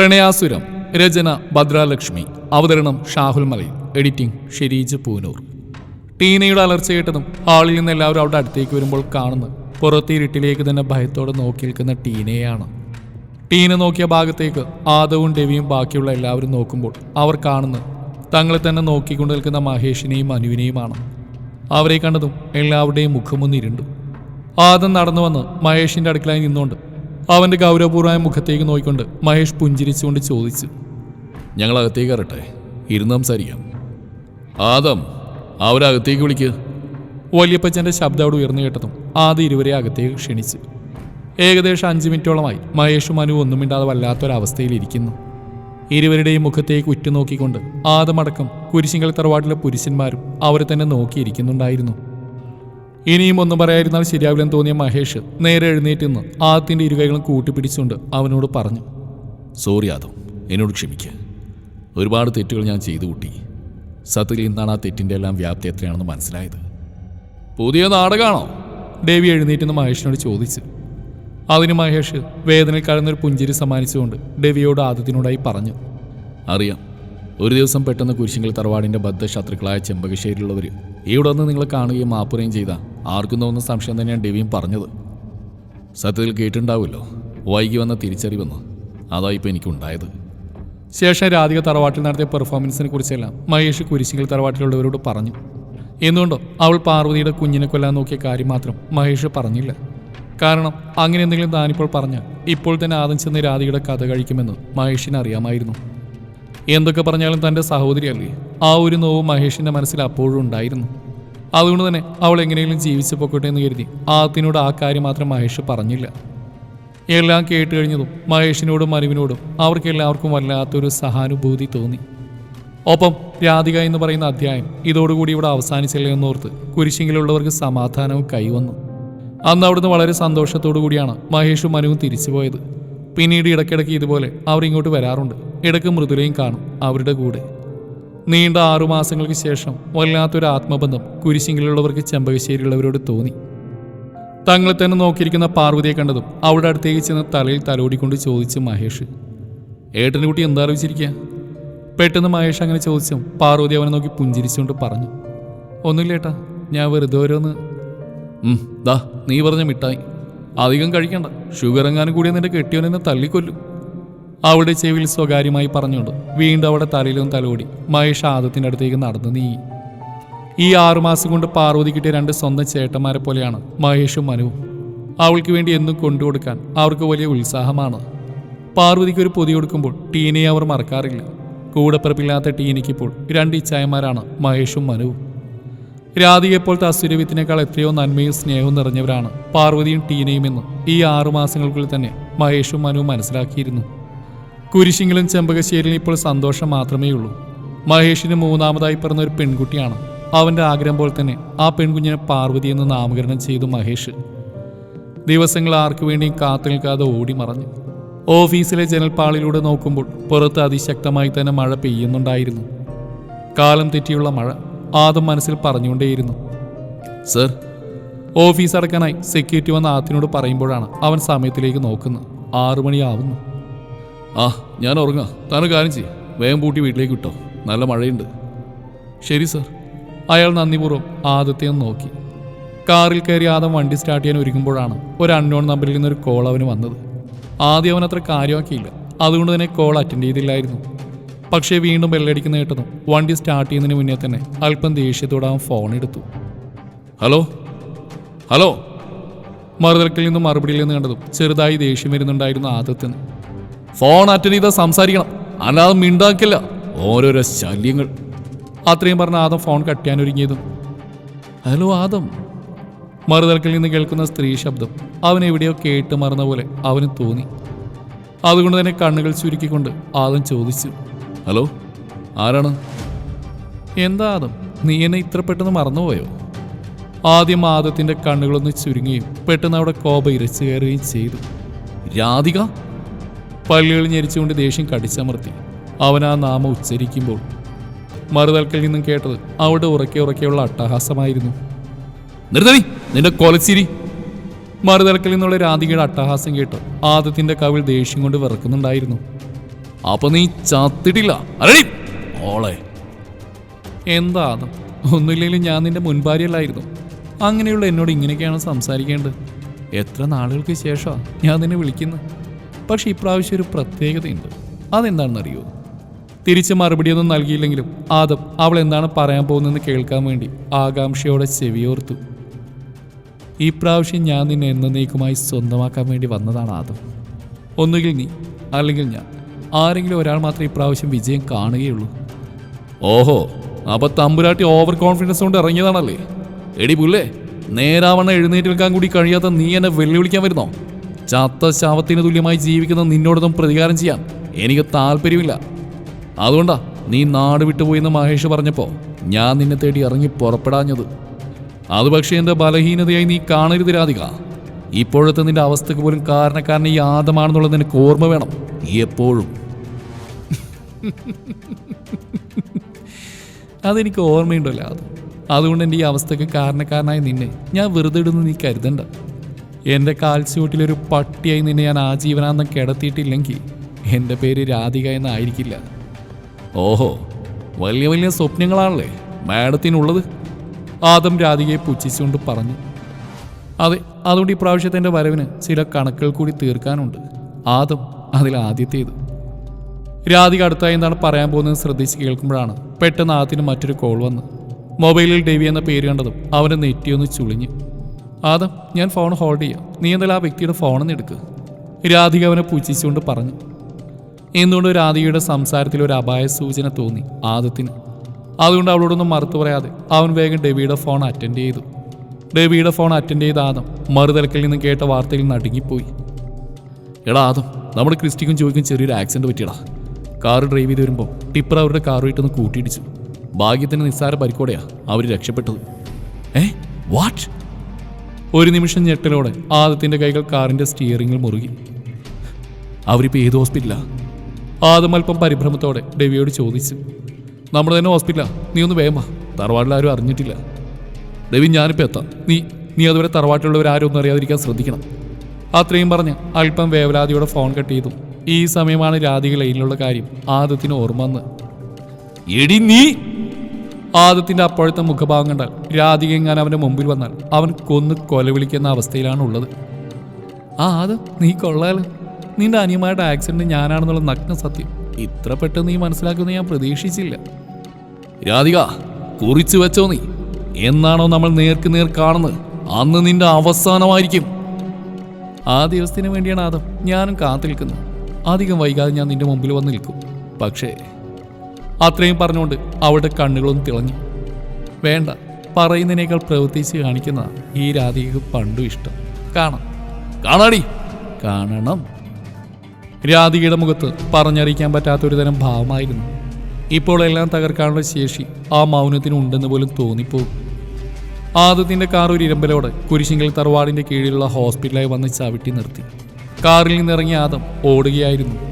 പ്രണയാസുരം രചന ഭദ്രാലക്ഷ്മി അവതരണം ഷാഹുൽ മലയിൽ എഡിറ്റിംഗ് ഷെരീജ് പൂനൂർ. ടീനയുടെ അലർച്ച കേട്ടതും ഹാളിൽ നിന്ന് എല്ലാവരും അവിടെ അടുത്തേക്ക് വരുമ്പോൾ കാണുന്നു പുറത്തെ ഇരുട്ടിലേക്ക് തന്നെ ഭയത്തോടെ നോക്കി നിൽക്കുന്ന ടീനയാണ് ടീന നോക്കിയ ഭാഗത്തേക്ക് ആദവും ഡെവിയും ബാക്കിയുള്ള എല്ലാവരും നോക്കുമ്പോൾ അവർ കാണുന്ന തങ്ങളെ തന്നെ നോക്കിക്കൊണ്ട് നിൽക്കുന്ന മഹേഷിനെയും മനുവിനെയുമാണ്. അവരെ കണ്ടതും എല്ലാവരുടെയും മുഖമൊന്നിരുണ്ടു ആദം നടന്നു വന്ന് മഹേഷിന്റെ അടുക്കളായി നിന്നുകൊണ്ട് അവന്റെ ഗൗരവപൂർവമായ മുഖത്തേക്ക് നോക്കിക്കൊണ്ട് മഹേഷ് പുഞ്ചിരിച്ചുകൊണ്ട് ചോദിച്ചു. ഞങ്ങൾ അകത്തേക്ക് കയറട്ടെ ഇരുന്ന് സംസാരിക്കാം. ആദം അവരകത്തേക്ക് വിളിക്കുക വല്യപ്പച്ചന്റെ ശബ്ദം അവിടെ ഉയർന്നു കേട്ടതും ആദ്യം ഇരുവരെ അകത്തേക്ക് ക്ഷണിച്ചു. ഏകദേശം അഞ്ച് മിനിറ്റോളമായി മഹേഷും മനു ഒന്നും മിണ്ടാതെ വല്ലാത്തൊരവസ്ഥയിലിരിക്കുന്നു ഇരുവരുടെയും മുഖത്തേക്ക് ഉറ്റുനോക്കിക്കൊണ്ട് ആദമടക്കം കുരിശിങ്കൽ തറവാട്ടിലെ പുരുഷന്മാരും അവരെ തന്നെ നോക്കിയിരിക്കുന്നുണ്ടായിരുന്നു. ഇനിയും ഒന്നും പറയാതിരുന്നാൽ ശരിയാവില്ലെന്ന് തോന്നിയ മഹേഷ് നേരെ എഴുന്നേറ്റ് നിന്ന് ആദ്യത്തിന്റെ ഇരുകൈകളും കൂട്ടിപ്പിടിച്ചുകൊണ്ട് അവനോട് പറഞ്ഞു സോറി ആദം എന്നോട് ക്ഷമിക്കുക ഒരുപാട് തെറ്റുകൾ ഞാൻ ചെയ്തു കൂട്ടി. സത്യത്തിൽ ഇന്നാണ് ആ തെറ്റിന്റെ എല്ലാം വ്യാപ്തി എത്രയാണെന്ന് മനസ്സിലായത്. പുതിയ നാടകമാണോ ദേവി എഴുന്നേറ്റെന്ന് മഹേഷിനോട് ചോദിച്ചു. അതിന് മഹേഷ് വേദനയിൽ കഴിഞ്ഞൊരു പുഞ്ചിരി സമ്മാനിച്ചുകൊണ്ട് ദേവിയോട് ആദ്യത്തിനോടായി പറഞ്ഞു അറിയാം. ഒരു ദിവസം പെട്ടെന്ന് കുരിശിങ്കൽ തറവാടിന്റെ ബദ്ധ ശത്രുക്കളായ ചെമ്പകശ്ശേരിയിലുള്ളവർ ഇവിടെ വന്ന് നിങ്ങളെ കാണുകയും മാപ്പുറയും ചെയ്ത ആർക്കും തോന്നുന്ന സംശയം തന്നെയാണ് ഡെവിയും പറഞ്ഞത്. സത്യത്തിൽ കേട്ടിട്ടുണ്ടാവുമല്ലോ. വൈകി വന്ന തിരിച്ചറിവെന്ന് അതാ ഇപ്പോൾ എനിക്കുണ്ടായത്. ശേഷം രാധിക തറവാട്ടിൽ നടത്തിയ പെർഫോമൻസിനെ കുറിച്ചെല്ലാം മഹേഷ് കുരിശിങ്കൽ തറവാട്ടിലുള്ളവരോട് പറഞ്ഞു. എന്തുകൊണ്ടോ അവൾ പാർവതിയുടെ കുഞ്ഞിനെ കൊല്ലാൻ നോക്കിയ കാര്യം മാത്രം മഹേഷ് പറഞ്ഞില്ല. കാരണം അങ്ങനെ എന്തെങ്കിലും താനിപ്പോൾ പറഞ്ഞാൽ ഇപ്പോൾ തന്നെ ആദ്യം ചെന്ന് രാധികയുടെ കഥ കഴിക്കുമെന്ന് മഹേഷിന് അറിയാമായിരുന്നു. എന്തൊക്കെ പറഞ്ഞാലും തന്റെ സഹോദരിയല്ലേ? ആ ഒരു നോവ് മഹേഷിന്റെ മനസ്സിൽ അപ്പോഴും ഉണ്ടായിരുന്നു. അതുകൊണ്ട് തന്നെ അവൾ എങ്ങനെയെങ്കിലും ജീവിച്ചു പോക്കട്ടെ എന്ന് കരുതി. ആത്തിനോട് ആ കാര്യം മാത്രം മഹേഷ് പറഞ്ഞില്ല. എല്ലാം കേട്ട് കഴിഞ്ഞതും മഹേഷിനോടും മനുവിനോടും അവർക്കെല്ലാവർക്കും വല്ലാത്തൊരു സഹാനുഭൂതി തോന്നി. ഒപ്പം രാധിക എന്ന് പറയുന്ന അധ്യായം ഇതോടുകൂടി ഇവിടെ അവസാനിച്ചല്ലേ എന്നോർത്ത് കുരിശിങ്കിലുള്ളവർക്ക് സമാധാനവും കൈവന്നു. അന്ന് അവിടുന്ന് വളരെ സന്തോഷത്തോടു കൂടിയാണ് മഹേഷും മനുവും തിരിച്ചുപോയത് പിന്നീട് ഇടയ്ക്കിടയ്ക്ക് ഇതുപോലെ അവർ ഇങ്ങോട്ട് വരാറുണ്ട്. ഇടയ്ക്ക് മൃദുലയും കാണും അവരുടെ കൂടെ. നീണ്ട ആറു മാസങ്ങൾക്ക് ശേഷം വല്ലാത്തൊരു ആത്മബന്ധം കുരിശിങ്കിലുള്ളവർക്ക് ചെമ്പകശ്ശേരിയുള്ളവരോട് തോന്നി. തങ്ങളെ തന്നെ നോക്കിയിരിക്കുന്ന പാർവതിയെ കണ്ടതും അവിടെ അടുത്തേക്ക് ചെന്ന് തലയിൽ തലോടിക്കൊണ്ട് ചോദിച്ചു മഹേഷ് ഏട്ടനെ കുട്ടി എന്താ അറിയിച്ചിരിക്കുക പെട്ടെന്ന് മഹേഷ് അങ്ങനെ ചോദിച്ചും പാർവതി അവനെ നോക്കി പുഞ്ചിരിച്ചുകൊണ്ട് പറഞ്ഞു ഒന്നുമില്ല ഏട്ടാ ഞാൻ വെറുതെ ഓരോന്ന്. ദാ നീ പറഞ്ഞ മിഠായി. അധികം കഴിക്കണ്ട. ഷുഗർ എങ്ങാനും കൂടി നിന്റെ കെട്ടിയവനെന്നെ തള്ളിക്കൊല്ലും. അവിടെ ചെവിയിൽ സ്വകാര്യമായി പറഞ്ഞുകൊണ്ട് വീണ്ടും അവിടെ തലയിലും തലോടി മഹേഷ് ആദത്തിന്റെ അടുത്തേക്ക് നടന്നു നീ ഈ ആറുമാസം കൊണ്ട് പാർവതി കിട്ടിയ രണ്ട് സ്വന്തം ചേട്ടന്മാരെ പോലെയാണ് മഹേഷും മനുവും. അവൾക്ക് വേണ്ടി എന്നും കൊണ്ടുകൊടുക്കാൻ അവർക്ക് വലിയ ഉത്സാഹമാണ്. പാർവതിക്ക് ഒരു പൊതി കൊടുക്കുമ്പോൾ ടീനയെ അവർ മറക്കാറില്ല. കൂടപ്പിറപ്പില്ലാത്ത ടീനയ്ക്കിപ്പോൾ രണ്ട് ഇച്ചായന്മാരാണ് മഹേഷും മനുവും. രാധികയെപ്പോലത്തെ അസുരവിത്തിനേക്കാൾ എത്രയോ നന്മയും സ്നേഹവും നിറഞ്ഞവരാണ് പാർവതിയും ടീനയും എന്ന് ഈ ആറുമാസങ്ങൾക്കുള്ളിൽ തന്നെ മഹേഷും മനുവും മനസ്സിലാക്കിയിരുന്നു. കുരിശിങ്കിലും ചെമ്പകശ്ശേരിയിലും ഇപ്പോൾ സന്തോഷം മാത്രമേ ഉള്ളൂ മഹേഷിന് മൂന്നാമതായി പിറന്ന ഒരു പെൺകുട്ടിയാണ്. അവന്റെ ആഗ്രഹം പോലെ തന്നെ ആ പെൺകുഞ്ഞിനെ പാർവതി എന്ന് നാമകരണം ചെയ്തു മഹേഷ്. ദിവസങ്ങൾ ആർക്കു വേണ്ടിയും കാത്തു നിൽക്കാതെ ഓടി മറഞ്ഞു. ഓഫീസിലെ ജനൽപ്പാളിലൂടെ നോക്കുമ്പോൾ പുറത്ത് അതിശക്തമായി തന്നെ മഴ പെയ്യുന്നുണ്ടായിരുന്നു. കാലം തെറ്റിയുള്ള മഴ ആദം മനസ്സിൽ പറഞ്ഞുകൊണ്ടേയിരുന്നു. സർ. ഓഫീസ് അടക്കാനായി സെക്യൂരിറ്റി വന്ന ആത്തിനോട് പറയുമ്പോഴാണ് അവൻ സമയത്തിലേക്ക് നോക്കുന്നത്. ആറു മണിയാവുന്നു. ആ ഞാൻ ഉറങ്ങാം. താൻ കാര്യം ചെയ്യും. വേഗം പൂട്ടി വീട്ടിലേക്ക് വിട്ടോ. നല്ല മഴയുണ്ട്. ശരി സർ. അയാൾ നന്ദിപൂർവം ആദത്തെ ഒന്ന് നോക്കി. കാറിൽ കയറി ആദം വണ്ടി സ്റ്റാർട്ട് ചെയ്യാൻ ഒരുങ്ങുമ്പോഴാണ് ഒരു അൺനോൺ നമ്പറിൽ നിന്നൊരു കോൾ അവന് വന്നത്. ആദ്യം അവൻ അത്ര കാര്യമാക്കിയില്ല. അതുകൊണ്ട് തന്നെ കോൾ അറ്റൻഡ് ചെയ്തില്ലായിരുന്നു. പക്ഷേ വീണ്ടും ബെല്ലടിക്കുന്ന കേട്ടതും വണ്ടി സ്റ്റാർട്ട് ചെയ്യുന്നതിന് മുന്നേ തന്നെ അല്പം ദേഷ്യത്തോടെ അവൻ ഫോൺ എടുത്തു. ഹലോ? ഹലോ? മറുതലക്കിൽ നിന്നും മറുപടിയിൽ നിന്ന് കണ്ടതും ചെറുതായി ദേഷ്യം വരുന്നുണ്ടായിരുന്നു ആദത്തിന്. ഫോൺ അറ്റൻഡ് ചെയ്താൽ സംസാരിക്കണം. അല്ലാതെ മിണ്ടാക്കില്ല. ഓരോരോ ശല്യങ്ങൾ. അത്രയും പറഞ്ഞ ആദം ഫോൺ കട്ട് ചെയ്യാൻ ഒരുങ്ങിയതും. Hello Adam. മറുതലക്കിൽ നിന്ന് കേൾക്കുന്ന സ്ത്രീ ശബ്ദം അവൻ എവിടെയോ കേട്ട് മറന്ന പോലെ അവന് തോന്നി. അതുകൊണ്ട് തന്നെ കണ്ണുകൾ ചുരുക്കിക്കൊണ്ട് ആദം ചോദിച്ചു. ഹലോ ആരാണ്? എന്താ ആദം? നീ എന്നെ ഇത്ര പെട്ടെന്ന് മറന്നുപോയോ? ആദ്യം ആദത്തിന്റെ കണ്ണുകളൊന്ന് ചുരുങ്ങുകയും പെട്ടെന്ന് അവിടെ കോപ ഇരച്ചു കയറുകയും ചെയ്തു. രാധിക? പല്ലുകൾ ഞെരിച്ചുകൊണ്ട് ദേഷ്യം കടിച്ചമർത്തി. അവൻ ആ നാമം ഉച്ചരിക്കുമ്പോൾ മറുതൽക്കൽ നിന്നും കേട്ടത് അവിടെ ഉറക്കെ ഉറക്കെയുള്ള അട്ടഹാസമായിരുന്നു. നിർത്തടി നിന്റെ കൊലച്ചിരി. മറുതൽക്കൽ നിന്നുള്ള രാധികയുടെ അട്ടഹാസം കേട്ട് ആദത്തിന്റെ കവിൾ ദേഷ്യം കൊണ്ട് വിറക്കുന്നുണ്ടായിരുന്നു. അപ്പൊ നീ ചത്തിട്ടില്ല. അല്ലടി ഓളെ. എന്താ ആദം? ഒന്നുമില്ലെങ്കിലും ഞാൻ നിന്റെ മുൻഭാര്യല്ലായിരുന്നു അങ്ങനെയുള്ള എന്നോട് ഇങ്ങനെയൊക്കെയാണ് സംസാരിക്കേണ്ടത്. എത്ര നാളുകൾക്ക് ശേഷമാണ് ഞാൻ നിന്നെ വിളിക്കുന്നത്? പക്ഷെ ഇപ്രാവശ്യം ഒരു പ്രത്യേകതയുണ്ട്. അതെന്താണെന്നറിയോ? തിരിച്ച് മറുപടിയൊന്നും നൽകിയില്ലെങ്കിലും ആദം അവൾ എന്താണ് പറയാൻ പോകുന്നതെന്ന് കേൾക്കാൻ വേണ്ടി ആകാംക്ഷയോടെ ചെവിയോർത്തു. ഈ പ്രാവശ്യം ഞാൻ നിന്നെ എന്നേക്കുമായി സ്വന്തമാക്കാൻ വേണ്ടി വന്നതാണ് ആദം. ഒന്നുകിൽ നീ അല്ലെങ്കിൽ ഞാൻ. ആരെങ്കിലും ഒരാൾ മാത്രമേ ഇപ്രാവശ്യം വിജയം കാണുകയുള്ളൂ. ഓഹോ അപ്പൊ തമ്പുരാട്ടി ഓവർ കോൺഫിഡൻസ് കൊണ്ട് ഇറങ്ങിയതാണല്ലേ? എടി പുല്ലേ നേരാവണ്ണം എഴുന്നേറ്റ് നിൽക്കാൻ കൂടി കഴിയാത്ത നീ എന്നെ വെല്ലുവിളിക്കാൻ വരുന്നോ? ചത്ത ശവത്തിന് തുല്യമായി ജീവിക്കുന്ന നിന്നോടൊന്നും പ്രതികാരം ചെയ്യാൻ എനിക്ക് താല്പര്യമില്ല. അതുകൊണ്ടാ നീ നാട് വിട്ടുപോയെന്ന് മഹേഷ് പറഞ്ഞപ്പോ ഞാൻ നിന്നെ തേടി ഇറങ്ങി പുറപ്പെടാഞ്ഞത്. അത് പക്ഷേ എന്റെ ബലഹീനതയായി നീ കാണരുത് രാധിക. ഇപ്പോഴത്തെ നിന്റെ അവസ്ഥക്ക് പോലും കാരണക്കാരൻ ഈ ആദമാണെന്നുള്ളത് നിനക്ക് ഓർമ്മ വേണം. എപ്പോഴും. അതെനിക്ക് ഓർമ്മയുണ്ടല്ലോ അത്. അതുകൊണ്ട് എന്റെ ഈ അവസ്ഥക്ക് കാരണക്കാരനായ നിന്നെ ഞാൻ വെറുതെ ഇടുന്നു നീ കരുതണ്ട. എന്റെ കാൽസ്യൂട്ടിലൊരു പട്ടിയായി നിന്നെ ഞാൻ ആജീവനാന്തം കിടത്തിയിട്ടില്ലെങ്കിൽ എന്റെ പേര് രാധിക എന്നായിരിക്കില്ല. ഓഹോ വലിയ വലിയ സ്വപ്നങ്ങളാണല്ലേ മാഡത്തിനുള്ളത്? ആദം രാധികയെ പുച്ഛിച്ചുകൊണ്ട് പറഞ്ഞു. അതെ അതുകൊണ്ട് ഇപ്രാവശ്യത്തെ എന്റെ വരവിന് ചില കണക്കുകൾ കൂടി തീർക്കാനുണ്ട്. ആദം അതിൽ ആദ്യത്തേത്. രാധിക അടുത്തായി എന്താണ് പറയാൻ പോകുന്നത് ശ്രദ്ധിച്ച് കേൾക്കുമ്പോഴാണ് പെട്ടെന്ന് ആദ്യത്തിന് മറ്റൊരു കോൾ വന്ന് മൊബൈലിൽ ഡെവി എന്ന പേര് കണ്ടതും അവനെ നെറ്റിയൊന്ന് ചുളിഞ്ഞു. ആദം ഞാൻ ഫോൺ ഹോൾഡ് ചെയ്യാം. നീ എന്തായാലും ആ വ്യക്തിയുടെ ഫോണെന്ന് എടുക്കുക രാധിക അവനെ പുച്ഛിച്ചുകൊണ്ട് പറഞ്ഞു. എന്തുകൊണ്ട് രാധികയുടെ സംസാരത്തിൽ ഒരു അപായ സൂചന തോന്നി ആദത്തിന്? അതുകൊണ്ട് അവളോടൊന്നും മറുത്തു പറയാതെ അവൻ വേഗം ഡെവിയുടെ ഫോൺ അറ്റൻഡ് ചെയ്തു. ഡെവിയുടെ ഫോൺ അറ്റൻഡ് ചെയ്ത ആദം മറുതലക്കിൽ നിന്ന് കേട്ട വാർത്തയിൽ നടുങ്ങിപ്പോയി. എടാ ആദം നമ്മുടെ ക്രിസ്റ്റിക്കും ചോദിക്കും ചെറിയൊരു ആക്സിഡന്റ് പറ്റിയടാ. കാർ ഡ്രൈവ് ചെയ്ത് വരുമ്പോൾ ടിപ്പർ അവരുടെ കാർ വിട്ടൊന്ന് കൂട്ടിയിടിച്ചു. ഭാഗ്യത്തിന് നിസ്സാര പരിക്കോടെയാ അവർ രക്ഷപ്പെട്ടത്. ഏ? വാട്ട് ഒരു നിമിഷം ഞെട്ടലോടെ ആദത്തിന്റെ കൈകൾ കാറിന്റെ സ്റ്റിയറിംഗിൽ മുറുകി. അവരിപ്പോ ഏത് ഹോസ്പിറ്റലാ ആദം അല്പം പരിഭ്രമത്തോടെ ഡെവിയോട് ചോദിച്ചു. നമ്മൾ തന്നെ ഹോസ്പിറ്റലാ നീ ഒന്ന് വേമ ആരും അറിഞ്ഞിട്ടില്ല. ഡെവി ഞാനിപ്പോൾ എത്താം. നീ നീ അതുവരെ തറവാട്ടിലുള്ളവരാരും ഒന്നും അറിയാതിരിക്കാൻ ശ്രദ്ധിക്കണം. അത്രയും പറഞ്ഞ് അല്പം വേവലാതിയോടെ ഫോൺ കട്ട് ചെയ്തു. ഈ സമയമാണ് രാധിക ലൈനിലുള്ള കാര്യം ആദത്തിന് ഓർമ്മ എടി നീ ആദത്തിന്റെ അപ്പോഴത്തെ മുഖഭാവം കണ്ടാൽ രാധിക എങ്ങാൻ അവന്റെ മുമ്പിൽ വന്നാൽ അവൻ കൊന്ന് കൊലവിളിക്കുന്ന അവസ്ഥയിലാണ് ഉള്ളത്. ആ ആദ നീ കൊള്ളാലോ. നിന്റെ അനിയമായിട്ട് ആക്സിഡന്റ് ഞാനാണെന്നുള്ള നഗ്ന സത്യം ഇത്ര പെട്ടെന്ന് നീ മനസ്സിലാക്കുമെന്ന് ഞാൻ പ്രതീക്ഷിച്ചില്ല. രാധിക കുറിച്ചു വെച്ചോ നീ. എന്നാണോ നമ്മൾ നേർക്ക് നേർ കാണുന്നത്? അന്ന് നിന്റെ അവസാനമായിരിക്കും. ആ ദിവസത്തിന് വേണ്ടിയാണ് ആദം ഞാനും കാത്തു നിൽക്കുന്നത് അധികം വൈകാതെ ഞാൻ നിന്റെ മുമ്പിൽ വന്ന് നിൽക്കും. പക്ഷേ അത്രയും പറഞ്ഞുകൊണ്ട് അവളുടെ കണ്ണുകളും തിളങ്ങി വേണ്ട പറയുന്നതിനേക്കാൾ പ്രവർത്തിച്ച് കാണിക്കുന്ന ഈ രാധികക്ക് പണ്ടും ഇഷ്ടം. കാണാം. കാണാടി. കാണണം. രാധികയുടെ മുഖത്ത് പറഞ്ഞറിയിക്കാൻ പറ്റാത്ത ഒരു തരം ഭാവമായിരുന്നു. ഇപ്പോൾ എല്ലാം തകർക്കാനുള്ള ശേഷി ആ മൗനത്തിന് ഉണ്ടെന്ന് പോലും തോന്നിപ്പോകും. ആദത്തിന്റെ കാർ ഒരു ഇരമ്പലോടെ കുരിശിങ്കൽ തറവാടിന്റെ കീഴിലുള്ള ഹോസ്പിറ്റലായി വന്ന് ചവിട്ടി നിർത്തി. കാറിൽ നിന്നിറങ്ങിയ ആദം ഓടുകയായിരുന്നു.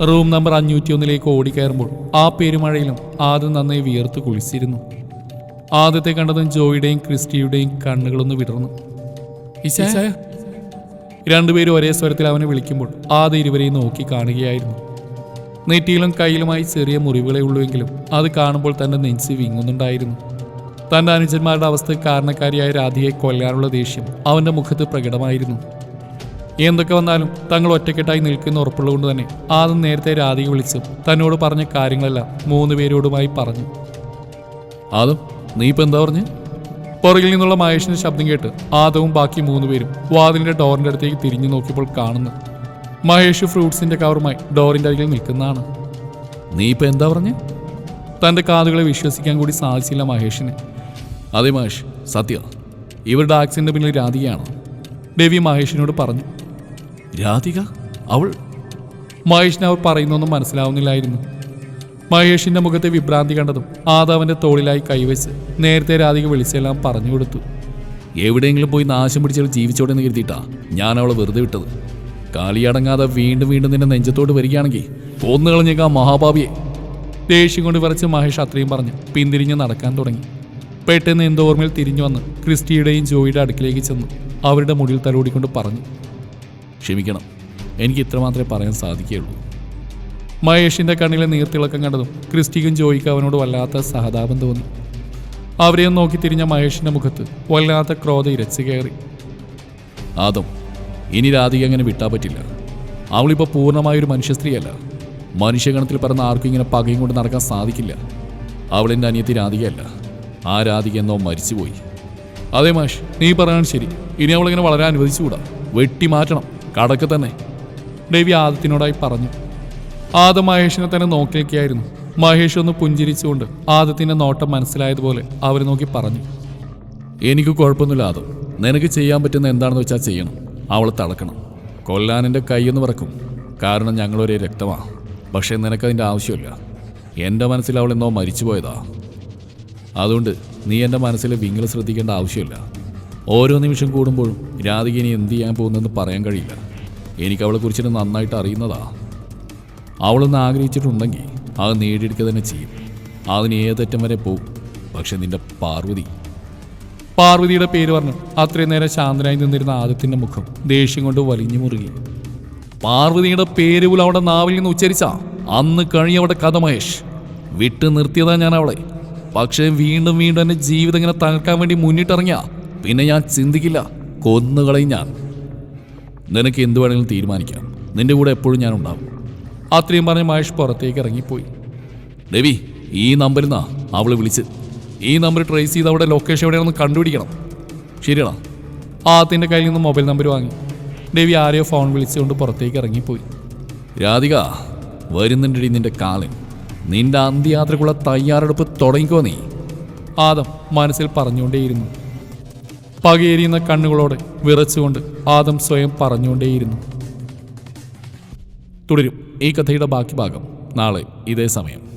റൂം നമ്പർ അഞ്ഞൂറ്റി ഒന്നിലേക്ക് ഓടിക്കയറുമ്പോൾ ആ പെരുമഴയിലും ആദ്യം നന്നായി വിയർത്ത് കുളിച്ചിരുന്നു. ആദ്യത്തെ കണ്ടതും ജോയിയുടെയും ക്രിസ്റ്റിയുടെയും കണ്ണുകളൊന്ന് വിടർന്നു. രണ്ടുപേരും ഒരേ സ്വരത്തിൽ അവനെ വിളിക്കുമ്പോൾ ആദ്യ ഇരുവരെയും നോക്കി കാണുകയായിരുന്നു. നെറ്റിയിലും കയ്യിലുമായി ചെറിയ മുറിവുകളെ ഉള്ളുവെങ്കിലും അത് കാണുമ്പോൾ തന്റെ നെഞ്ച് വിങ്ങുന്നുണ്ടായിരുന്നു. തന്റെ അനുജന്മാരുടെ അവസ്ഥ കാരണക്കാരിയായ രാധികയെ കൊല്ലാനുള്ള ദേഷ്യം അവന്റെ മുഖത്ത് പ്രകടമായിരുന്നു. എന്തൊക്കെ വന്നാലും തങ്ങൾ ഒറ്റക്കെട്ടായി നിൽക്കുന്ന ഉറപ്പുള്ളതുകൊണ്ട് തന്നെ ആദ്യം നേരത്തെ രാധിക വിളിച്ചു തന്നോട് പറഞ്ഞ കാര്യങ്ങളെല്ലാം മൂന്ന് പേരോടുമായി പറഞ്ഞു. ആദം നീ ഇപ്പൊ എന്താ പറഞ്ഞു? പുറകിൽ നിന്നുള്ള മഹേഷിന്റെ ശബ്ദം കേട്ട് ആദവും ബാക്കി മൂന്ന് പേരും വാതിലിന്റെ ഡോറിന്റെ അടുത്തേക്ക് തിരിഞ്ഞു നോക്കിയപ്പോൾ കാണുന്നു. മഹേഷ് ഫ്രൂട്ട്സിന്റെ കവറുമായി ഡോറിന്റെ അരികിൽ നിൽക്കുന്നതാണ്. നീ ഇപ്പൊ എന്താ പറഞ്ഞു? തന്റെ കാതുകളെ വിശ്വസിക്കാൻ കൂടി സാധിച്ചില്ല മഹേഷിന്. അതെ മഹേഷ് സത്യ. ഇവരുടെ ആക്സിഡന്റ് പിന്നിൽ രാധികയാണ്. രവി മഹേഷിനോട് പറഞ്ഞു. രാധിക അവൾ? മഹേഷിന് അവർ പറയുന്നൊന്നും മനസ്സിലാവുന്നില്ലായിരുന്നു. മഹേഷിന്റെ മുഖത്തെ വിഭ്രാന്തി കണ്ടതും ആദാവിന്റെ തോളിലായി കൈവച്ച് നേരത്തെ രാധിക വിളിച്ചെല്ലാം പറഞ്ഞു കൊടുത്തു. എവിടെയെങ്കിലും പോയി നാശം പിടിച്ചവൾ ജീവിച്ചോടെ എന്ന് കരുതിയിട്ടാ ഞാൻ അവളെ വെറുതെ വിട്ടത്. കാലിയടങ്ങാതെ വീണ്ടും വീണ്ടും നിന്റെ നെഞ്ചത്തോട് വരികയാണെങ്കിൽ കൊന്നുകളഞ്ഞേക്കാ മഹാഭാവിയെ ദേഷ്യം കൊണ്ട് വിറച്ച് മഹേഷ് അത്രയും പറഞ്ഞു പിന്തിരിഞ്ഞ് നടക്കാൻ തുടങ്ങി. പെട്ടെന്ന് എന്തോർമ്മയിൽ തിരിഞ്ഞു വന്ന് ക്രിസ്റ്റിയുടെയും ജോയിയുടെ അടുക്കിലേക്ക് ചെന്ന്. അവരുടെ മുടിയിൽ തലോടിക്കൊണ്ട് പറഞ്ഞു. ക്ഷമിക്കണം. എനിക്ക് ഇത്രമാത്രമേ പറയാൻ സാധിക്കുകയുള്ളൂ. മഹേഷിന്റെ കണ്ണിലെ നീർത്തിളക്കം കണ്ടതും ക്രിസ്റ്റിക്കും ജോയിക്ക് അവനോട് വല്ലാത്ത സഹതാപം തോന്നി. അവരെയും നോക്കി തിരിഞ്ഞ മഹേഷിന്റെ മുഖത്ത് വല്ലാത്ത ക്രോധ ഇരച്ചു കയറി. ആദം ഇനി രാധിക അങ്ങനെ വിട്ടാൻ പറ്റില്ല. അവളിപ്പോൾ പൂർണമായൊരു മനുഷ്യ സ്ത്രീയല്ല മനുഷ്യഗണത്തിൽ പറഞ്ഞ ആർക്കും ഇങ്ങനെ പകയും കൊണ്ട് നടക്കാൻ സാധിക്കില്ല. അവളെന്റെ അനിയത്തി രാധികയല്ല. ആ രാധിക എന്നോ മരിച്ചുപോയി. അതേ മാഷ് നീ പറയാൻ ശരി. ഇനി അവളിങ്ങനെ വളരെ അനുവദിച്ചുകൂടാ. വെട്ടി മാറ്റണം. കടക്ക് തന്നെ. ദേവി ആദത്തിനോടായി പറഞ്ഞു. ആദ മഹേഷിനെ തന്നെ നോക്കി നിൽക്കുകയായിരുന്നു മഹേഷ് ഒന്ന് പുഞ്ചിരിച്ചുകൊണ്ട് ആദത്തിന്റെ നോട്ടം മനസ്സിലായതുപോലെ അവർ നോക്കി പറഞ്ഞു. എനിക്ക് കുഴപ്പമൊന്നുമില്ല ആദം. നിനക്ക് ചെയ്യാൻ പറ്റുന്ന എന്താണെന്ന് വെച്ചാൽ ചെയ്യണം. അവൾ തളക്കണം. എന്റെ കൈയെന്ന് പറക്കും കാരണം ഞങ്ങളൊരേ രക്തമാണ് പക്ഷേ നിനക്കതിന്റെ ആവശ്യമില്ല. എന്റെ മനസ്സിൽ അവൾ എന്നോ മരിച്ചുപോയതാ. അതുകൊണ്ട് നീ എന്റെ മനസ്സിൽ വിങ്ങൽ ശ്രദ്ധിക്കേണ്ട ആവശ്യമില്ല. ഓരോ നിമിഷം കൂടുമ്പോഴും രാധിക ഇനി എന്ത് ചെയ്യാൻ പോകുന്നതെന്ന് പറയാൻ കഴിയില്ല. എനിക്ക് അവളെക്കുറിച്ചിട്ട് നന്നായിട്ട് അറിയുന്നതാ. അവളൊന്ന് ആഗ്രഹിച്ചിട്ടുണ്ടെങ്കിൽ അത് നേടിയെടുക്കുക തന്നെ ചെയ്യും. അതിന് ഏതറ്റം വരെ പോവും. പക്ഷെ നിന്റെ പാർവതി. പാർവതിയുടെ പേര് പറഞ്ഞു അത്രയും നേരം ശാന്തനായി നിന്നിരുന്ന ആദത്തിന്റെ മുഖം ദേഷ്യം കൊണ്ട് വലിഞ്ഞു മുറുകി. പാർവതിയുടെ പേര് പോലും അവിടെ നാവിൽ നിന്ന് ഉച്ചരിച്ച. അന്ന് കഴിഞ്ഞ അവിടെ കഥ മഹേഷ്. വിട്ടു നിർത്തിയതാ ഞാൻ അവളെ. പക്ഷേ വീണ്ടും വീണ്ടും എന്റെ ജീവിതം ഇങ്ങനെ തകർക്കാൻ വേണ്ടി മുന്നിട്ടിറങ്ങിയ. പിന്നെ ഞാൻ ചിന്തിക്കില്ല. കൊന്നുകളയും ഞാൻ. നിനക്ക് എന്ത് വേണമെങ്കിലും തീരുമാനിക്കാം. നിന്റെ കൂടെ എപ്പോഴും ഞാൻ ഉണ്ടാവും. അത്രയും പറഞ്ഞ് മഹേഷ് പുറത്തേക്ക് ഇറങ്ങിപ്പോയി. രവി ഈ നമ്പറിൽ നിന്നാ അവൾ വിളിച്ച്. ഈ നമ്പർ ട്രേസ് ചെയ്ത് അവിടെ ലൊക്കേഷൻ എവിടെയാണെന്ന് കണ്ടുപിടിക്കണം. ശരിയാണോ ആത്തിന്റെ കയ്യിൽ നിന്ന് മൊബൈൽ നമ്പർ വാങ്ങി. രവി ആരെയോ ഫോൺ വിളിച്ചുകൊണ്ട് പുറത്തേക്ക് ഇറങ്ങിപ്പോയി. രാധിക വരുന്നുണ്ടടി നിന്റെ കാലൻ. നിന്റെ അന്ത്യയാത്രക്കുള്ള തയ്യാറെടുപ്പ് തുടങ്ങിക്കോ നീ. ആദം മനസ്സിൽ പറഞ്ഞുകൊണ്ടേയിരുന്നു. പകയേരിയുന്ന കണ്ണുകളോടെ വിറച്ചുകൊണ്ട് ആദം സ്വയം പറഞ്ഞുകൊണ്ടേയിരുന്നു. തുടരും ഈ കഥയുടെ ബാക്കി ഭാഗം നാളെ ഇതേ സമയം.